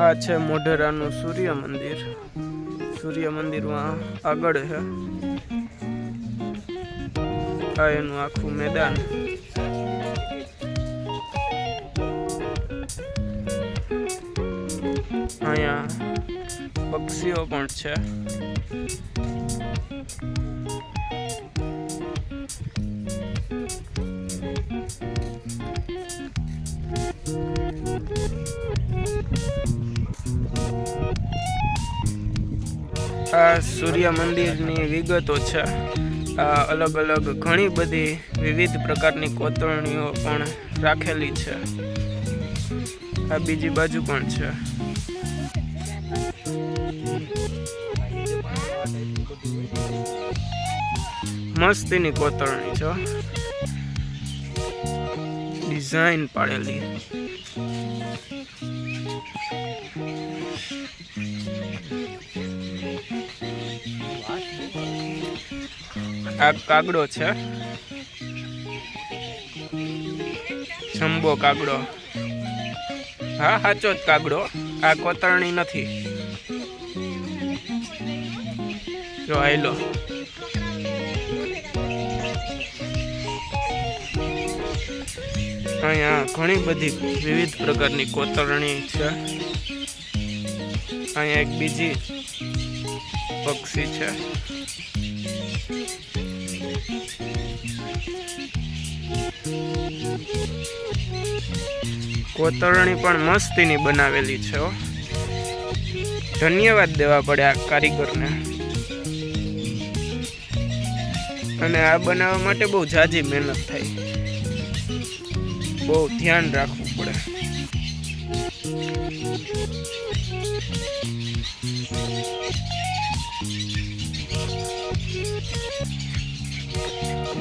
આ છે મોઢેરાનું સૂર્ય મંદિર. સૂર્ય મંદિરમાં આગળ છે આ એનું આખું મેદાન. અહીંયા પક્ષીઓ પણ છે. આ સૂર્ય મંદિરની વિગતો છે. આ અલગ અલગ ઘણી બધી વિવિધ પ્રકારની કોતરણીઓ પણ રાખેલી છે. આ બીજી બાજુ પણ છે. મસ્તીની કોતરણી છે ડિઝાઇન પાડેલી. આ કાગડો છે? જમ્બો કાગડો. હા સાચો જ કાગડો. આ કોતરણી નથી. જો, આયલો. અહીંયા ઘણી બધી વિવિધ પ્રકારની કોતરણી છે. અહીંયા એક બીજી પક્ષી છે. કોતરણી પણ મસ્તીની બનાવેલી છે ધન્યવાદ દેવા પડે આ કારીગરને. અને આ બનાવવા માટે બહુ ઝાઝી મહેનત થાય. બહુ ધ્યાન રાખવું પડે.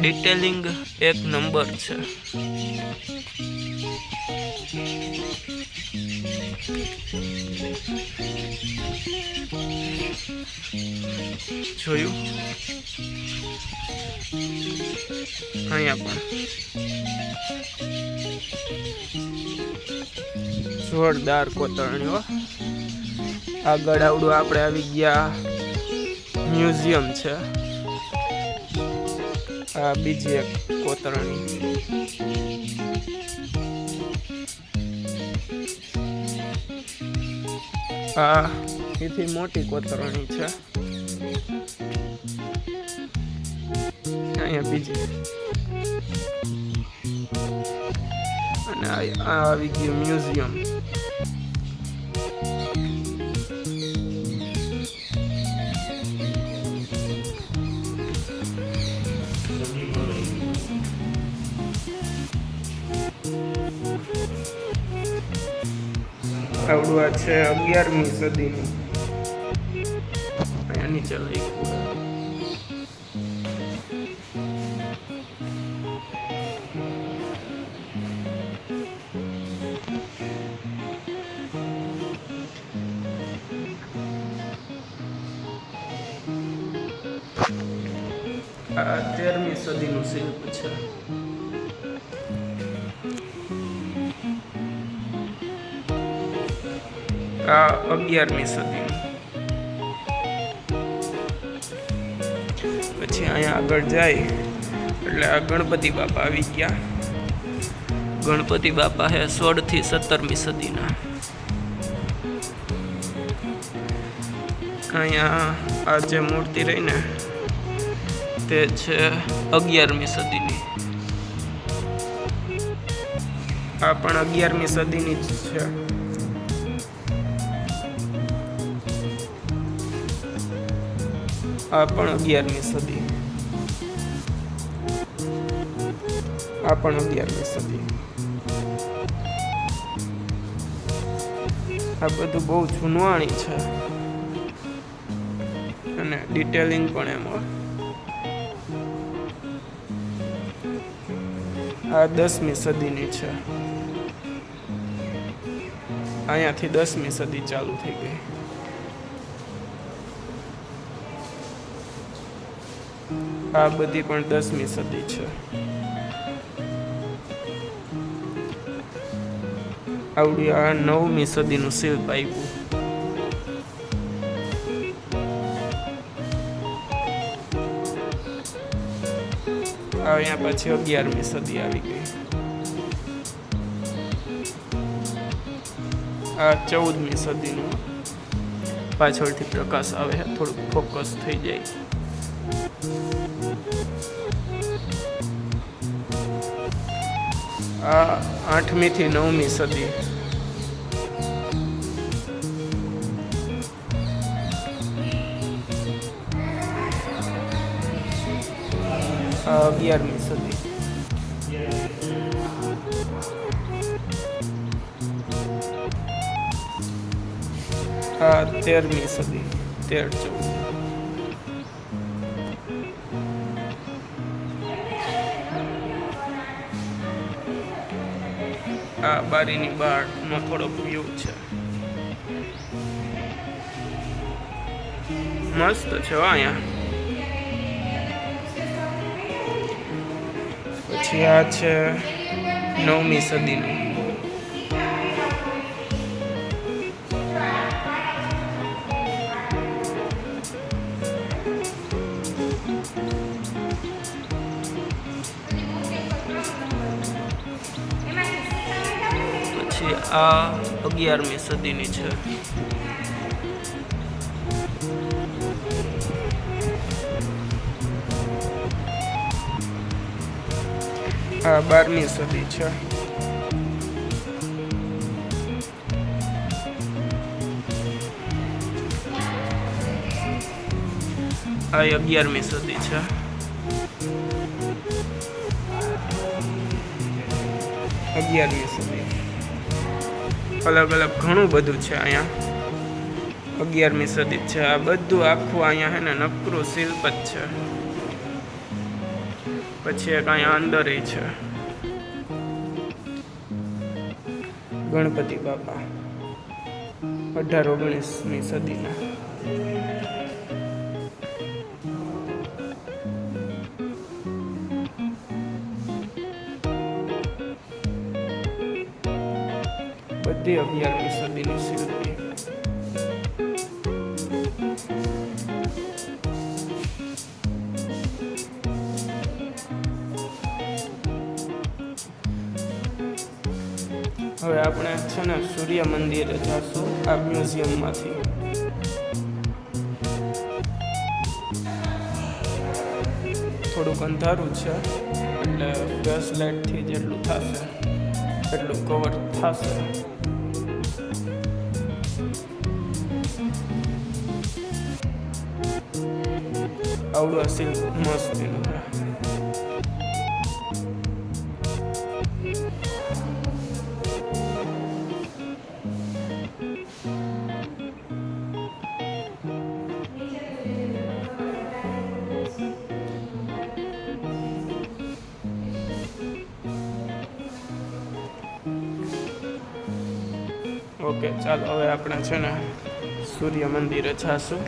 ડિટેલિંગ એક નંબર છે. જોયું? અહીંયા પણ. જોરદાર કોતરણીઓ આગળ આવડું, આપણે આવી ગયા. મ્યુઝિયમ છે. આ બીજી એક કોતરણી. આ એથી મોટી કોતરણી છે. અહીંયા બીજી. અને આ આવી ગયું મ્યુઝિયમ. આવડું છે અગિયારમી સદીનું. અહીંયા નીચે લઈ તેરમી સદીનું શિલ્પ છે. આ અગિયારમી સદી. પછી અહીંયા આગળ જાય, એટલે આ ગણપતિ બાપા આવી ગયા. ગણપતિ બાપા હે સોળથી સત્તરમી સદીના. અહીંયા આ જે મૂર્તિ રહી ને, તે છે અગિયારમી સદીની. આ પણ અગિયારમી સદીની જ છે. આ પણ અગિયારમી સદી. આ પણ અગિયારમી સદી. આ બધું બહુ જૂનવાણી છે. અને ડિટેલિંગ પણ એમાં. આ દસમી સદીની છે. અહીંયાથી દસમી સદી ચાલુ થઈ ગઈ. આ બધી પણ દસમી સદી છે. આવડી આ નવમી સદીનું શિલ્પ આપ્યું અહીંયા પછી અગિયારમી સદી આવી ગઈ. આ ચૌદમી સદીનું પાછળથી પ્રકાશ આવે, થોડુંક ફોકસ થઈ જાય. આ આઠમી થી નવમી સદી. આ અગિયારમી સદી. આ તેરમી સદી તેર ચૌદ. આ બારીની બહારનો થોડોક વ્યૂ છે. મસ્ત છે અહીંયા. પછી આ છે નવમી સદીનું. આ અગિયારમી સદીની છે. આ બારમી સદી છે. આ અગિયારમી સદી છે. અગિયારમી સદી. અલગ અલગ ઘણું બધું છે અહીંયા. અગિયારમી સદી છે. આ બધું આખું અહીંયા હે ને નકરું શિલ્પ જ છે. પછી એક અહીંયા અંદર છે. ગણપતિ બાપા. અઢાર ઓગણીસમી સદીના. બધી અગિયારમી સદીની શિલ્પી હવે આપણે છે ને સૂર્ય મંદિરે જઈશું આ મ્યુઝિયમમાંથી. થોડુંક અંધારું છે, એટલે ગેસ લાઇટથી જેટલું થશે, એટલું કવર થશે. આવડું આ સિલ્ક મસ્ત એનું છે. ઓકે ચાલો હવે આપણે છે ને સૂર્ય મંદિરે જાશું